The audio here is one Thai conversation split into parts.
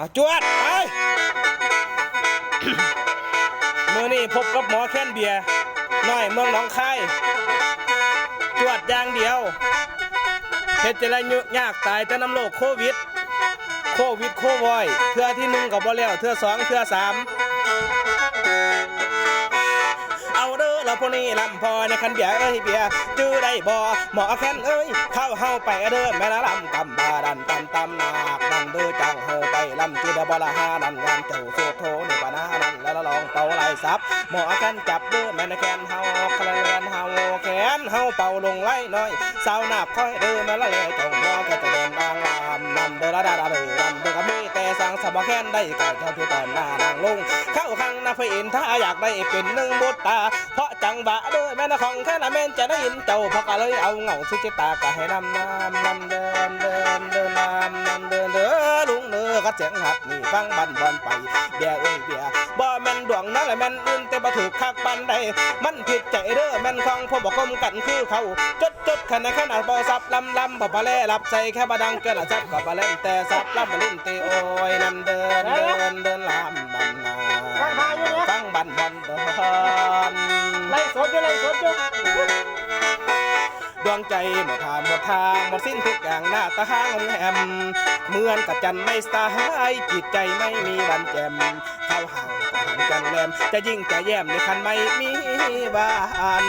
อะจวดไปมือนี่พบกับหมอแค้นเบียร์น้อยเมืองหนองคายจวดอย่างเดียวเฮ็ดจะไรยุยากตายแต่น้ำโลกโควิด โควิดโควอยเทือที่หนึ่งกับบ่แล้วเทือสองเทือสาม เอาเด้อเราพวกนี้ลำพอในคันเบียร์เอ้ยเบียร์จื้อได้บ่หมอแค้นเอ้ยเข้าเฮาไปเด้อแม่ละลำกำบาดันตำตำนาบันเด้อจังเฮาไปลำจื้อได้บ่ละหานันงานเจ้าโซโทนี่ปานานั่นแล้วละลองเป่าไหลซับหมอแค้นจับเด้อแม่นแค้นเฮาคะแนนเฮาแขนเฮาเป่าลงไหลน้อยสาวนาบค่อยเด้อแม่ละแลเจ้าหมอแค่จะเดินทางลามนั่นเด้อละดาดาเด้อนั่นเด้อก็มีแต่สังสบแค้นได้กายเท่าที่ตอนหน้านางลงเข้าข้างนะพระอินทร์ถ้าอยากได้เป็นหนึ่งบุตรตาเพราะ จังบะเด้อแม่นของแค่ละแม่นจะได้ยินเจ้าพราะก็เลยเอาเงาสุจิตาก็ให้นำน้ำนำเดินเดินเดินนำนำเดินเด้อลุงเด้อก็เสียงหัดนี่ฟังบันบอนไปเบียเอ้ยเบียบ่แม่นดวงนั่นแหละแม่นอื่นแต่บ่ถูกคักปันใดมันผิดใจเด้อแม่นของพวกบ่กลมกันคือเขาจดจดขนาดขนาดบ่ซับลำลำบ่ปะแลรับใส่แค่บ่ดังเกินละซับก็บ่เล่นแต่ซับลำบ่ลิ้นเตโอยนำเดินเดินเดินลำนนา ฟังทางอยู่นี่ยฟังบันบันตอนไล่สดอยู่ไล่สดอยู่ดวงใจหมดทางหมดทางหมดสิ้นทุกอย่างหน้าตาห้างแหมเหมือนกับจันไม่สายจิตใจไม่มีวันแจ่มเข้าห่างก็ห่างกันแลมจะยิ่งจะแย้มในคันไม่มีวาน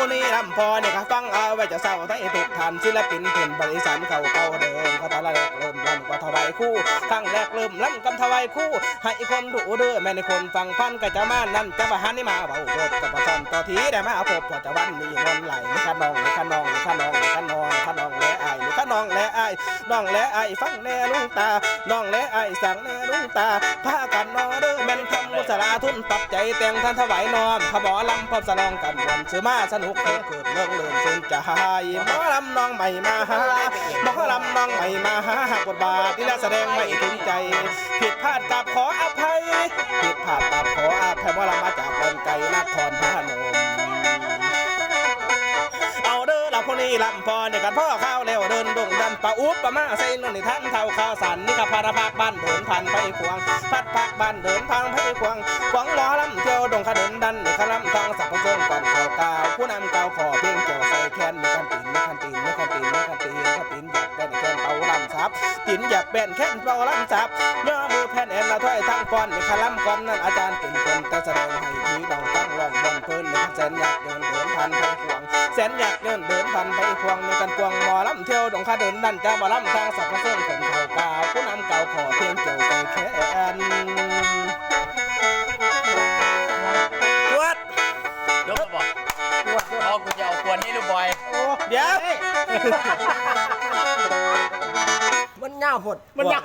เด้นี้ลำพอเนี่ยก็ฟังเอาไว้จะเศร้าไทยทุกท่านศิลปินเพิ่นบริษัทเก่าเก่าเดิมก็ตอนแรกเริ่มลำก็ถวายคู่ครั้งแรกเริ่มลำกำถวายคู่ ให้คนดูเด้อแม่ในคนฟังพันก็จะมานั่นจะมาหันนี่มาเบาโดดกับประสันต่อทีได้มาพบพอจะวันนี้มนไหลคันนองคันนองคันองนี่ขนองายน้องและไอฟังแน่ลุงตาน้องและไอสั่งแน่ลุงตาพากันนอเด้อแม่นทำมุสลาทุนปรับใจแต่งท่านถวายนอมขบอลำพบสลองกันวันซื้อมาสนุกเกิดเกิดเรื่องเลื่อนซึ่งจหมอลำน้องใหม่มาหาหมอลำน้องใหม่มาหากบทบาทที่แลแสดงไม่ถึงใจ ผิดพลาดกับขออภัย ผิดพลาดกับขออภัยว่าเรามาจา ลำพอเนี่ยกันพ่อข้าวเร็วเดินดงดันปะอุ๊บปะมาใส่นนนี่ท่านเท่าข้าวสันนี่กับพาราภาคบ้านเดินพันไปควงพัดพักบ้านเดินพังไปควงควงหมอลำเที่ยวดงขะเดินดันนี่ขลำทางสับปะรดก่อนข่าวกาผู้นำเก่าขอเพียงเกี่ยวใส่แคนมีกันตีนมีกันตีนมีกันตีนมีกันตีนมีกันตีนหยับเป็นแคนเป่าลำซับตีนหยับเป็นแคนเป่าลำซับย่อมือแผ่นแอนละถ้อยทั้งฟอนนี่ขลำก่อนนั้นอาจารย์เป็นคนแต่แสดงให้พี่น้องตั้ง แสนอยากเดินเดินพันไปควงแสนอยากเดินเดินพันไปควงมีกันควงหมอลำเที่ยวดงคาเดินนั่นจ้าหมอลำทางสับเส้นเป็นเข่าเก่าผู้นำเก่าขอเพียงเกี่ยวใจแขนจวดยกมาบอกพอกูจะเอาควนให้ลูกบอยเดี๋ยวมันยาหดมันยาว